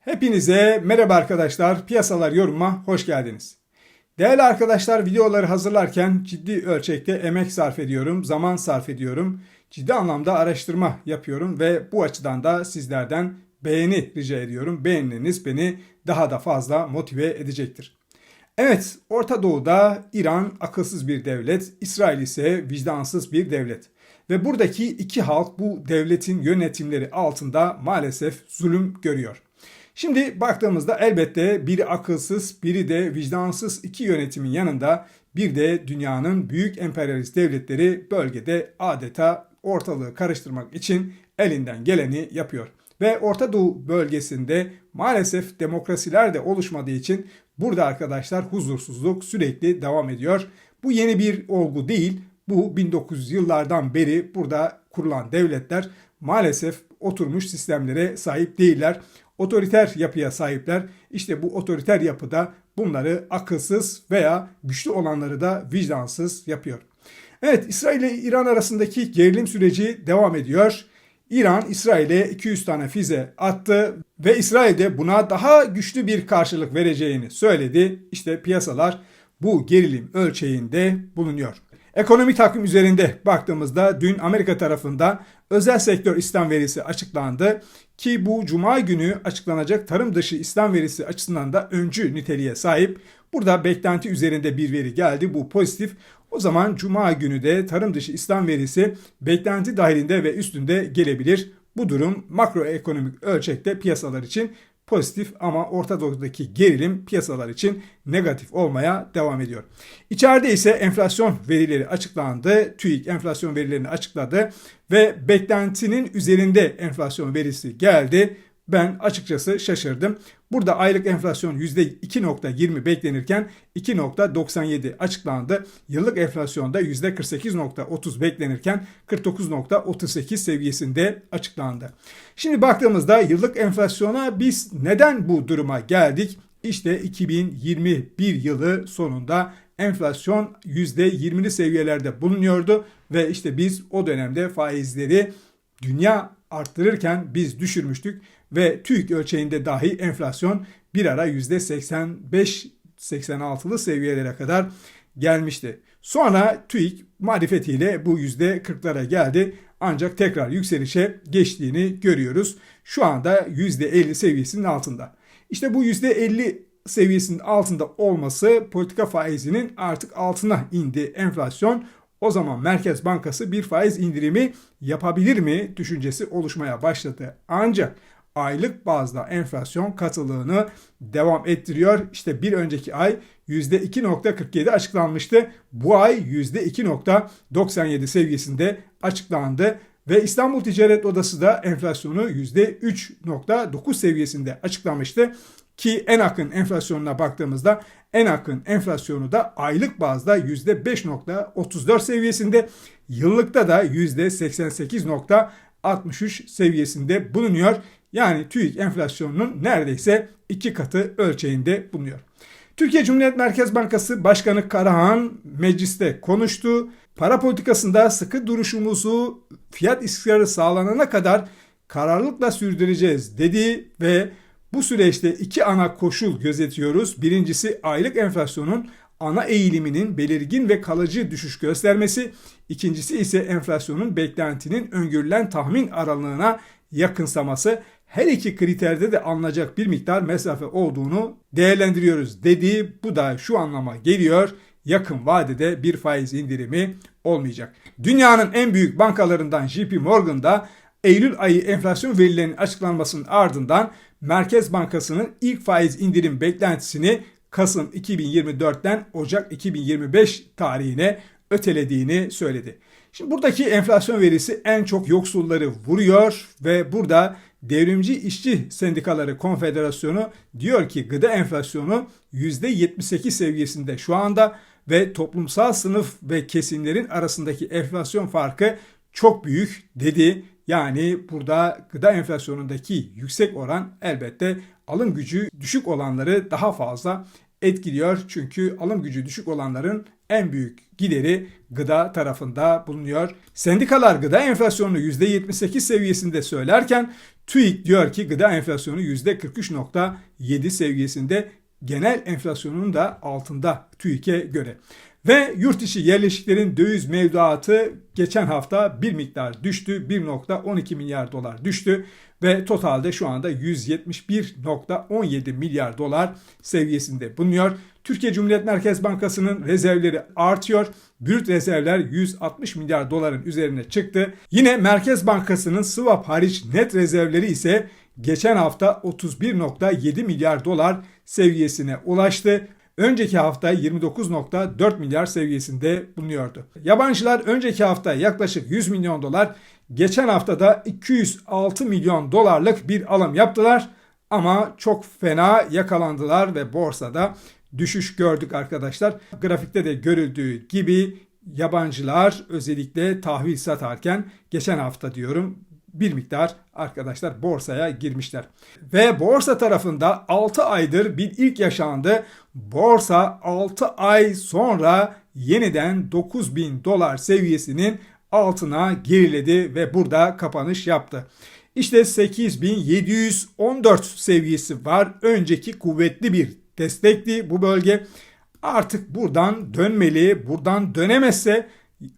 Hepinize merhaba arkadaşlar. Piyasalar yoruma hoş geldiniz. Değerli arkadaşlar videoları hazırlarken ciddi ölçekte emek sarf ediyorum, zaman sarf ediyorum. Ciddi anlamda araştırma yapıyorum ve bu açıdan da sizlerden beğeni rica ediyorum. Beğeniniz beni daha da fazla motive edecektir. Evet, Orta Doğu'da İran akılsız bir devlet, İsrail ise vicdansız bir devlet. Ve buradaki iki halk bu devletin yönetimleri altında maalesef zulüm görüyor. Şimdi baktığımızda elbette biri akılsız, biri de vicdansız iki yönetimin yanında bir de dünyanın büyük emperyalist devletleri bölgede adeta ortalığı karıştırmak için elinden geleni yapıyor. Ve Orta Doğu bölgesinde maalesef demokrasiler de oluşmadığı için burada arkadaşlar huzursuzluk sürekli devam ediyor. Bu yeni bir olgu değil. Bu 1900 yıllardan beri burada kurulan devletler maalesef oturmuş sistemlere sahip değiller. Otoriter yapıya sahipler. İşte bu otoriter yapıda bunları akılsız veya güçlü olanları da vicdansız yapıyor. Evet İsrail ile İran arasındaki gerilim süreci devam ediyor. İran İsrail'e 200 tane füze attı ve İsrail de buna daha güçlü bir karşılık vereceğini söyledi. İşte piyasalar bu gerilim ölçeğinde bulunuyor. Ekonomi takvim üzerinde baktığımızda dün Amerika tarafından özel sektör İslam verisi açıklandı ki bu cuma günü açıklanacak tarım dışı İslam verisi açısından da öncü niteliğe sahip. Burada beklenti üzerinde bir veri geldi. Bu pozitif. O zaman cuma günü de tarım dışı İslam verisi beklenti dahilinde ve üstünde gelebilir. Bu durum makroekonomik ölçekte piyasalar için pozitif ama Orta Doğu'daki gerilim piyasalar için negatif olmaya devam ediyor. İçeride ise enflasyon verileri açıklandı. TÜİK enflasyon verilerini açıkladı ve beklentinin üzerinde enflasyon verisi geldi. Ben açıkçası şaşırdım. Burada aylık enflasyon %2.20 beklenirken 2.97 açıklandı. Yıllık enflasyonda %48.30 beklenirken 49.38 seviyesinde açıklandı. Şimdi baktığımızda yıllık enflasyona biz neden bu duruma geldik? İşte 2021 yılı sonunda enflasyon %20'li seviyelerde bulunuyordu ve işte biz o dönemde faizleri dünya arttırırken biz düşürmüştük ve TÜİK ölçeğinde dahi enflasyon bir ara %85-86'lı seviyelere kadar gelmişti. Sonra TÜİK marifetiyle bu %40'lara geldi ancak tekrar yükselişe geçtiğini görüyoruz. Şu anda %50 seviyesinin altında. İşte bu %50 seviyesinin altında olması politika faizinin artık altına indi enflasyon. O zaman Merkez Bankası bir faiz indirimi yapabilir mi düşüncesi oluşmaya başladı. Ancak aylık bazda enflasyon katılığını devam ettiriyor. İşte bir önceki ay %2.47 açıklanmıştı. Bu ay %2.97 seviyesinde açıklandı ve İstanbul Ticaret Odası da enflasyonu %3.9 seviyesinde açıklamıştı ki en akın enflasyonuna baktığımızda en akın enflasyonu da aylık bazda %5.34 seviyesinde, yıllıkta da %88.63 seviyesinde bulunuyor. Yani TÜİK enflasyonunun neredeyse iki katı ölçeğinde bulunuyor. Türkiye Cumhuriyet Merkez Bankası Başkanı Karahan mecliste konuştu. Para politikasında sıkı duruşumuzu fiyat istikrarı sağlanana kadar kararlılıkla sürdüreceğiz dedi ve bu süreçte iki ana koşul gözetiyoruz. Birincisi aylık enflasyonun ana eğiliminin belirgin ve kalıcı düşüş göstermesi. İkincisi ise enflasyonun beklentinin öngörülen tahmin aralığına yakınsaması. Her iki kriterde de alınacak bir miktar mesafe olduğunu değerlendiriyoruz dediği bu da şu anlama geliyor. Yakın vadede bir faiz indirimi olmayacak. Dünyanın en büyük bankalarından JP Morgan'da Eylül ayı enflasyon verilerinin açıklanmasının ardından Merkez Bankası'nın ilk faiz indirim beklentisini Kasım 2024'ten Ocak 2025 tarihine ötelediğini söyledi. Şimdi buradaki enflasyon verisi en çok yoksulları vuruyor ve burada Devrimci İşçi Sendikaları Konfederasyonu diyor ki gıda enflasyonu %78 seviyesinde şu anda ve toplumsal sınıf ve kesimlerin arasındaki enflasyon farkı çok büyük dedi. Yani burada gıda enflasyonundaki yüksek oran elbette alım gücü düşük olanları daha fazla etkiliyor. Çünkü alım gücü düşük olanların en büyük gideri gıda tarafında bulunuyor. Sendikalar gıda enflasyonunu %78 seviyesinde söylerken TÜİK diyor ki gıda enflasyonu %43.7 seviyesinde genel enflasyonun da altında TÜİK'e göre. Ve yurt içi yerleşiklerin döviz mevduatı geçen hafta bir miktar düştü. 1.12 milyar dolar düştü ve totalde şu anda 171.17 milyar dolar seviyesinde bulunuyor. Türkiye Cumhuriyet Merkez Bankası'nın rezervleri artıyor. Brüt rezervler 160 milyar doların üzerine çıktı. Yine Merkez Bankası'nın swap hariç net rezervleri ise geçen hafta 31.7 milyar dolar seviyesine ulaştı. Önceki hafta 29.4 milyar seviyesinde bulunuyordu. Yabancılar önceki hafta yaklaşık 100 milyon dolar, geçen hafta da 206 milyon dolarlık bir alım yaptılar. Ama çok fena yakalandılar ve borsada düşüş gördük arkadaşlar. Grafikte de görüldüğü gibi yabancılar özellikle tahvil satarken geçen hafta diyorum bir miktar arkadaşlar borsaya girmişler. Ve borsa tarafında 6 aydır bir ilk yaşandı. Borsa 6 ay sonra yeniden 9000 dolar seviyesinin altına geriledi ve burada kapanış yaptı. İşte 8714 seviyesi var. Önceki kuvvetli bir destekli bu bölge. Artık buradan dönmeli. Buradan dönemezse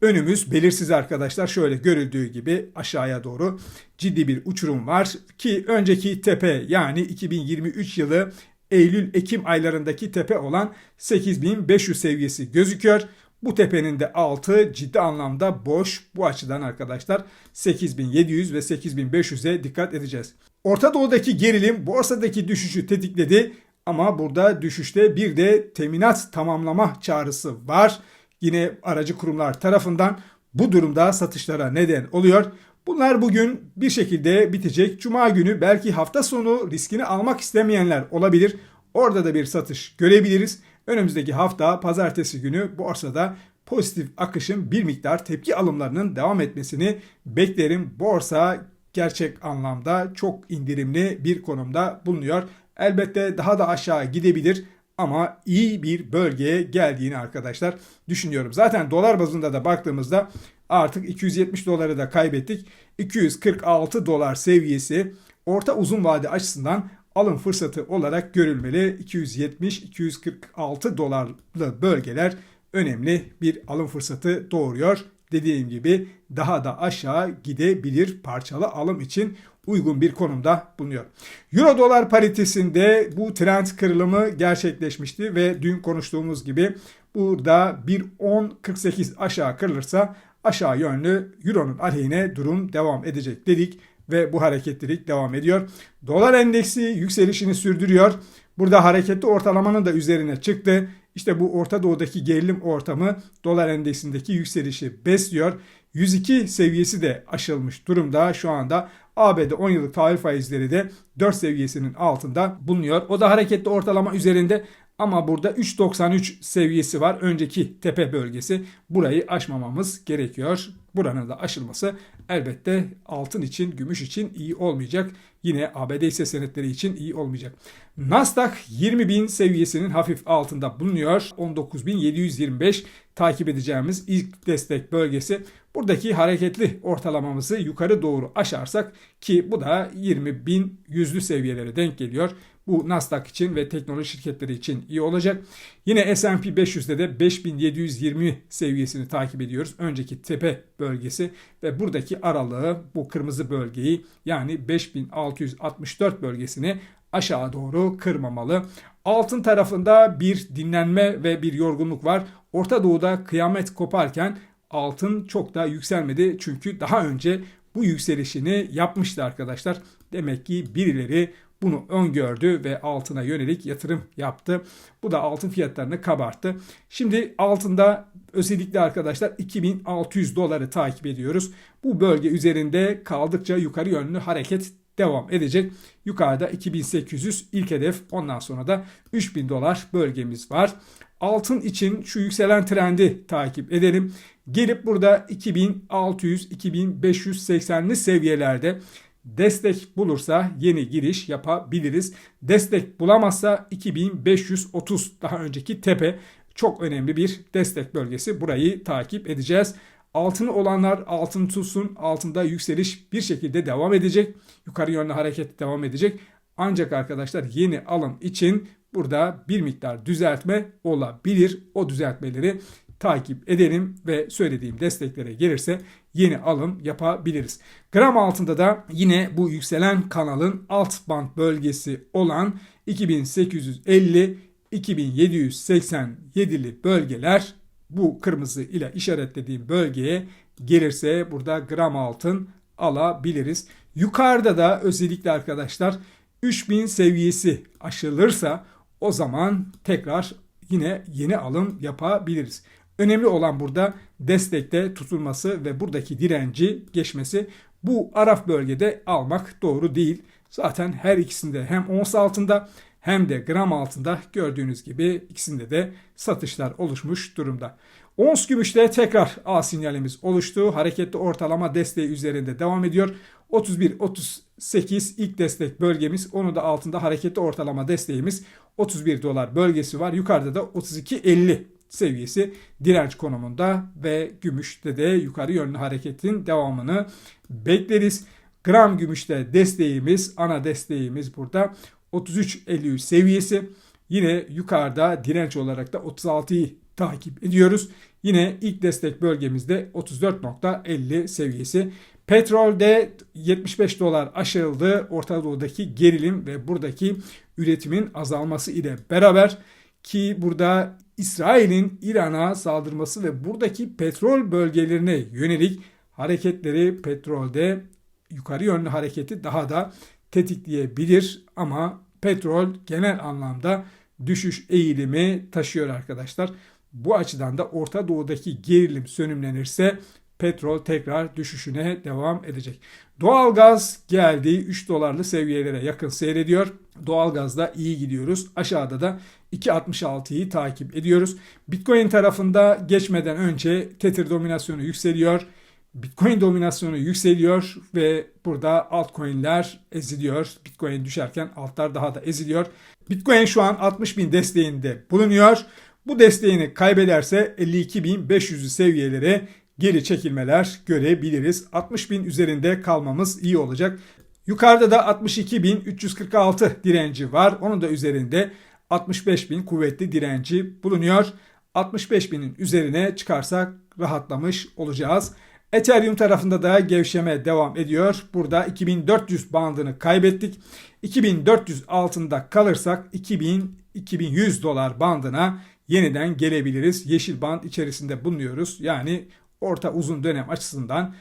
önümüz belirsiz arkadaşlar. Şöyle görüldüğü gibi aşağıya doğru ciddi bir uçurum var ki önceki tepe yani 2023 yılı Eylül-Ekim aylarındaki tepe olan 8500 seviyesi gözüküyor. Bu tepenin de altı ciddi anlamda boş. Bu açıdan arkadaşlar 8700 ve 8500'e dikkat edeceğiz. Orta Doğu'daki gerilim borsadaki düşüşü tetikledi ama burada düşüşte bir de teminat tamamlama çağrısı var. Yine aracı kurumlar tarafından bu durumda satışlara neden oluyor. Bunlar bugün bir şekilde bitecek. Cuma günü belki hafta sonu riskini almak istemeyenler olabilir. Orada da bir satış görebiliriz. Önümüzdeki hafta pazartesi günü borsada pozitif akışın bir miktar tepki alımlarının devam etmesini beklerim. Borsa gerçek anlamda çok indirimli bir konumda bulunuyor. Elbette daha da aşağı gidebilir ama iyi bir bölgeye geldiğini arkadaşlar düşünüyorum. Zaten dolar bazında da baktığımızda artık 270 doları da kaybettik. 246 dolar seviyesi orta uzun vade açısından alım fırsatı olarak görülmeli. 270-246 dolarlı bölgeler önemli bir alım fırsatı doğuruyor. Dediğim gibi daha da aşağı gidebilir parçalı alım için uygun bir konumda bulunuyor. Euro dolar paritesinde bu trend kırılımı gerçekleşmişti ve dün konuştuğumuz gibi burada 1.10.48 aşağı kırılırsa aşağı yönlü Euro'nun aleyhine durum devam edecek dedik ve bu hareketlilik devam ediyor. Dolar endeksi yükselişini sürdürüyor. Burada hareketli ortalamanın da üzerine çıktı. İşte bu Orta Doğu'daki gerilim ortamı dolar endeksindeki yükselişi besliyor. 102 seviyesi de aşılmış durumda şu anda. ABD 10 yıllık tahvil faizleri de 4 seviyesinin altında bulunuyor. O da hareketli ortalama üzerinde ama burada 3.93 seviyesi var. Önceki tepe bölgesi. Burayı aşmamamız gerekiyor. Buranın da aşılması elbette altın için, gümüş için iyi olmayacak. Yine ABD ise senetleri için iyi olmayacak. Nasdaq 20.000 seviyesinin hafif altında bulunuyor. 19.725 takip edeceğimiz ilk destek bölgesi. Buradaki hareketli ortalamamızı yukarı doğru aşarsak ki bu da 20.000 yüzlü seviyelere denk geliyor. Bu Nasdaq için ve teknoloji şirketleri için iyi olacak. Yine S&P 500'de de 5720 seviyesini takip ediyoruz. Önceki tepe bölgesi ve buradaki aralığı bu kırmızı bölgeyi yani 5664 bölgesini aşağı doğru kırmamalı. Altın tarafında bir dinlenme ve bir yorgunluk var. Orta Doğu'da kıyamet koparken altın çok da yükselmedi. Çünkü daha önce bu yükselişini yapmıştı arkadaşlar. Demek ki birileri bunu öngördü ve altına yönelik yatırım yaptı. Bu da altın fiyatlarını kabarttı. Şimdi altında özellikle arkadaşlar 2600 doları takip ediyoruz. Bu bölge üzerinde kaldıkça yukarı yönlü hareket devam edecek. Yukarıda 2800 ilk hedef ondan sonra da 3000 dolar bölgemiz var. Altın için şu yükselen trendi takip edelim. Gelip burada 2600-2580'li seviyelerde Destek bulursa yeni giriş yapabiliriz. Destek bulamazsa 2530 daha önceki tepe çok önemli bir destek bölgesi. Burayı takip edeceğiz. Altını olanlar altını tutsun. Altında yükseliş bir şekilde devam edecek. Yukarı yönlü hareket devam edecek. Ancak arkadaşlar yeni alım için burada bir miktar düzeltme olabilir. O düzeltmeleri takip edelim ve söylediğim desteklere gelirse yeni alım yapabiliriz. Gram altında da yine bu yükselen kanalın alt band bölgesi olan 2850 2787'li bölgeler bu kırmızı ile işaretlediğim bölgeye gelirse burada gram altın alabiliriz. Yukarıda da özellikle arkadaşlar 3000 seviyesi aşılırsa o zaman tekrar yine yeni alım yapabiliriz. Önemli olan burada destekte tutulması ve buradaki direnci geçmesi. Bu araf bölgede almak doğru değil. Zaten her ikisinde hem ons altında hem de gram altında gördüğünüz gibi ikisinde de satışlar oluşmuş durumda. Ons gümüşte tekrar A sinyalimiz oluştu. Hareketli ortalama desteği üzerinde devam ediyor. 31-38 ilk destek bölgemiz. Onu da altında hareketli ortalama desteğimiz 31 dolar bölgesi var. Yukarıda da 32-50 seviyesi direnç konumunda ve gümüşte de yukarı yönlü hareketin devamını bekleriz. Gram gümüşte desteğimiz, ana desteğimiz burada 33.53 seviyesi. Yine yukarıda direnç olarak da 36'yı takip ediyoruz. Yine ilk destek bölgemizde 34.50 seviyesi. Petrolde 75 dolar aşıldı. Orta Doğu'daki gerilim ve buradaki üretimin azalması ile beraber ki burada İsrail'in İran'a saldırması ve buradaki petrol bölgelerine yönelik hareketleri petrolde yukarı yönlü hareketi daha da tetikleyebilir ama petrol genel anlamda düşüş eğilimi taşıyor arkadaşlar. Bu açıdan da Orta Doğu'daki gerilim sönümlenirse petrol tekrar düşüşüne devam edecek. Doğalgaz geldi 3 dolarlı seviyelere yakın seyrediyor. Doğalgazda iyi gidiyoruz. Aşağıda da 2.66'yı takip ediyoruz. Bitcoin tarafında geçmeden önce Tether dominasyonu yükseliyor. Bitcoin dominasyonu yükseliyor ve burada altcoin'ler eziliyor. Bitcoin düşerken altlar daha da eziliyor. Bitcoin şu an 60 bin desteğinde bulunuyor. Bu desteğini kaybederse 52.500 seviyelere geri çekilmeler görebiliriz. 60 bin üzerinde kalmamız iyi olacak. Yukarıda da 62.346 direnci var. Onun da üzerinde 65 bin kuvvetli direnci bulunuyor. 65 binin üzerine çıkarsak rahatlamış olacağız. Ethereum tarafında da gevşeme devam ediyor. Burada 2400 bandını kaybettik. 2400 altında kalırsak 2000 2100 dolar bandına yeniden gelebiliriz. Yeşil band içerisinde bulunuyoruz. Yani orta uzun dönem açısından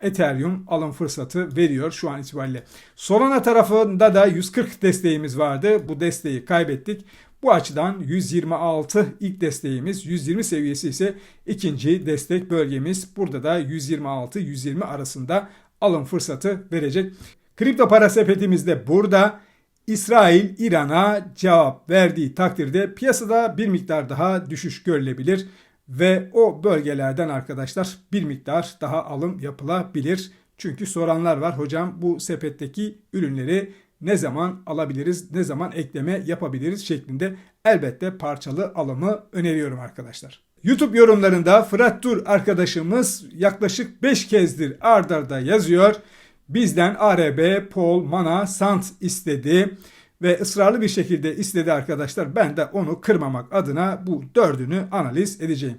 Ethereum alım fırsatı veriyor şu an itibariyle. Solana tarafında da 140 desteğimiz vardı. Bu desteği kaybettik. Bu açıdan 126 ilk desteğimiz, 120 seviyesi ise ikinci destek bölgemiz. Burada da 126-120 arasında alım fırsatı verecek. Kripto para sepetimizde burada İsrail İran'a cevap verdiği takdirde piyasada bir miktar daha düşüş görülebilir ve o bölgelerden arkadaşlar bir miktar daha alım yapılabilir. Çünkü soranlar var hocam bu sepetteki ürünleri ne zaman alabiliriz, ne zaman ekleme yapabiliriz şeklinde elbette parçalı alımı öneriyorum arkadaşlar. YouTube yorumlarında Fırat Tur arkadaşımız yaklaşık 5 kezdir ardarda yazıyor. Bizden ARB, Pol, Mana, Sant istedi ve ısrarlı bir şekilde istedi arkadaşlar. Ben de onu kırmamak adına bu dördünü analiz edeceğim.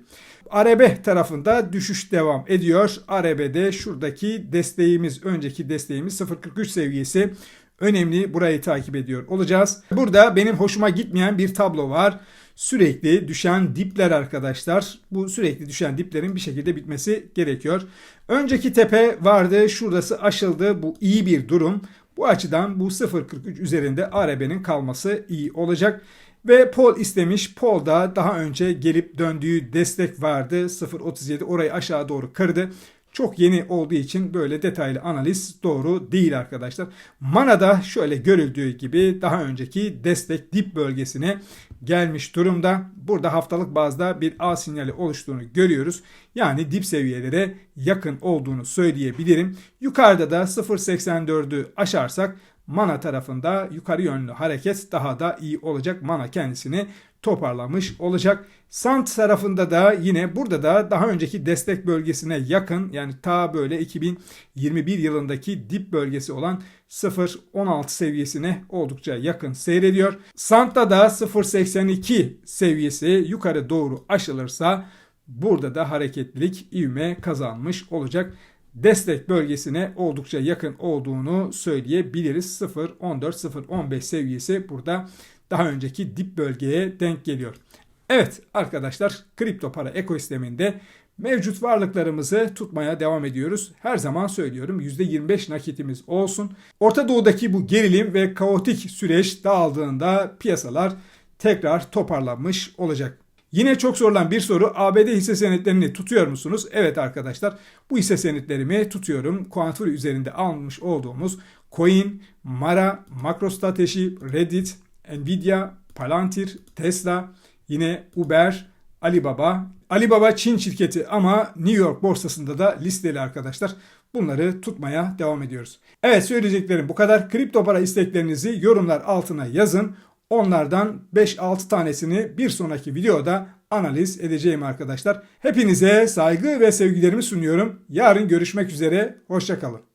ARB tarafında düşüş devam ediyor. ARB'de şuradaki desteğimiz, önceki desteğimiz 0.43 seviyesi önemli. Burayı takip ediyor olacağız. Burada benim hoşuma gitmeyen bir tablo var. Sürekli düşen dipler arkadaşlar. Bu sürekli düşen diplerin bir şekilde bitmesi gerekiyor. Önceki tepe vardı. Şurası aşıldı. Bu iyi bir durum. Bu açıdan bu 0.43 üzerinde ARB'nin kalması iyi olacak. Ve Paul istemiş. Paul da daha önce gelip döndüğü destek vardı. 0.37 orayı aşağı doğru kırdı. çok yeni olduğu için böyle detaylı analiz doğru değil arkadaşlar. Mana'da şöyle görüldüğü gibi daha önceki destek dip bölgesine gelmiş durumda. Burada haftalık bazda bir A sinyali oluştuğunu görüyoruz. Yani dip seviyelere yakın olduğunu söyleyebilirim. Yukarıda da 0.84'ü aşarsak Mana tarafında yukarı yönlü hareket daha da iyi olacak. Mana kendisini toparlamış olacak. Sant tarafında da yine burada da daha önceki destek bölgesine yakın yani ta böyle 2021 yılındaki dip bölgesi olan 0.16 seviyesine oldukça yakın seyrediyor. Sant'ta da 0.82 seviyesi yukarı doğru aşılırsa burada da hareketlilik ivme kazanmış olacak destek bölgesine oldukça yakın olduğunu söyleyebiliriz. 0.14-0.15 seviyesi burada daha önceki dip bölgeye denk geliyor. Evet arkadaşlar kripto para ekosisteminde mevcut varlıklarımızı tutmaya devam ediyoruz. Her zaman söylüyorum %25 nakitimiz olsun. Orta Doğu'daki bu gerilim ve kaotik süreç dağıldığında piyasalar tekrar toparlanmış olacak. Yine çok sorulan bir soru ABD hisse senetlerini tutuyor musunuz? Evet arkadaşlar bu hisse senetlerimi tutuyorum. Quanturi üzerinde almış olduğumuz Coin, Mara, MacroStrategy, Reddit, Nvidia, Palantir, Tesla, yine Uber, Alibaba. Alibaba Çin şirketi ama New York borsasında da listeli arkadaşlar. Bunları tutmaya devam ediyoruz. Evet söyleyeceklerim bu kadar. Kripto para isteklerinizi yorumlar altına yazın. Onlardan 5-6 tanesini bir sonraki videoda analiz edeceğim arkadaşlar. Hepinize saygı ve sevgilerimi sunuyorum. Yarın görüşmek üzere. Hoşçakalın.